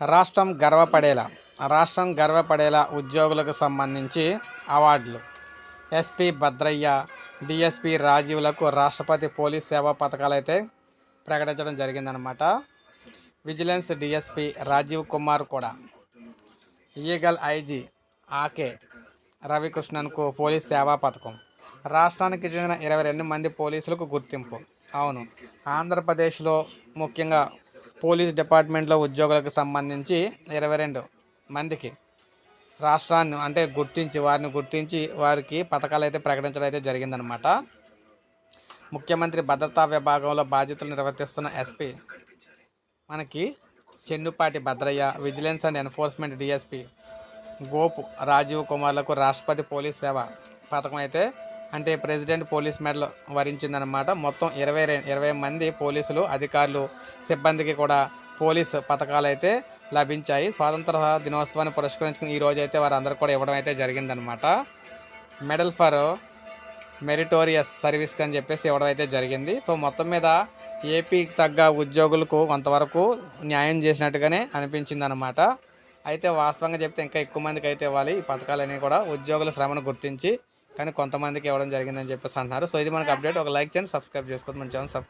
రాష్ట్రం గర్వపడేలా రాష్ట్రం గర్వపడేలా ఉద్యోగులకు సంబంధించి అవార్డులు. ఎస్పీ భద్రయ్య డిఎస్పి రాజీవ్లకు రాష్ట్రపతి పోలీస్ సేవా పథకాలు అయితే ప్రకటించడం జరిగిందనమాట విజిలెన్స్ డిఎస్పి రాజీవ్ కుమార్ కూడా. ఈగల్ ఐజీ ఆకే రవికృష్ణన్కు పోలీస్ సేవా పథకం. రాష్ట్రానికి చెందిన ఇరవై రెండు మంది పోలీసులకు గుర్తింపు. అవును ఆంధ్రప్రదేశ్లో ముఖ్యంగా పోలీస్ డిపార్ట్మెంట్లో ఉద్యోగులకు సంబంధించి ఇరవై రెండు మందికి రాష్ట్రాన్ని అంటే గుర్తించి వారిని గుర్తించి వారికి పథకాలు అయితే ప్రకటించడం అయితే జరిగిందనమాట ముఖ్యమంత్రి భద్రతా విభాగంలో బాధ్యతలు నిర్వర్తిస్తున్న ఎస్పీ మనకి Chennupati Bhadraiah vigilance and enforcement DSP Gopu Rajeev కుమార్లకు రాష్ట్రపతి పోలీస్ సేవ పథకం అయితే అంటే ప్రెసిడెంట్ పోలీస్ మెడల్ వరించిందనమాట మొత్తం ఇరవై ఇరవై మంది పోలీసులు అధికారులు సిబ్బందికి కూడా పోలీస్ పథకాలు అయితే లభించాయి. స్వాతంత్ర దినోత్సవాన్ని పురస్కరించుకుని ఈ రోజు అయితే వారందరూ కూడా ఇవ్వడం అయితే జరిగిందనమాట మెడల్ ఫర్ మెరిటోరియస్ సర్వీస్ అని చెప్పేసి ఇవ్వడం అయితే జరిగింది. సో మొత్తం మీద ఏపీకి తగ్గ ఉద్యోగులకు కొంతవరకు న్యాయం చేసినట్టుగానే అనిపించింది అనమాట అయితే వాస్తవంగా చెప్తే ఇంకా ఎక్కువ మందికి అయితే ఇవ్వాలి. ఈ పథకాలన్నీ కూడా ఉద్యోగుల శ్రమను గుర్తించి కానీ కొంతమందికి ఇవ్వడం జరిగిందని చెప్పేసి అంటున్నారు. సో ఇది మనకు అప్డేట్ ఒక లైక్ చేయండి సబ్స్క్రైబ్ చేసుకోవద్దు మన ఛానల్ సబ్